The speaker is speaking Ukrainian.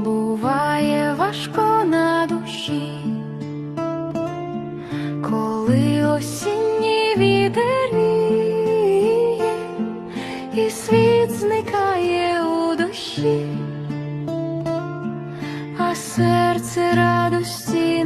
буває важко на душі, коли осінні вітер віє, і світ зникає у душі, а серце радості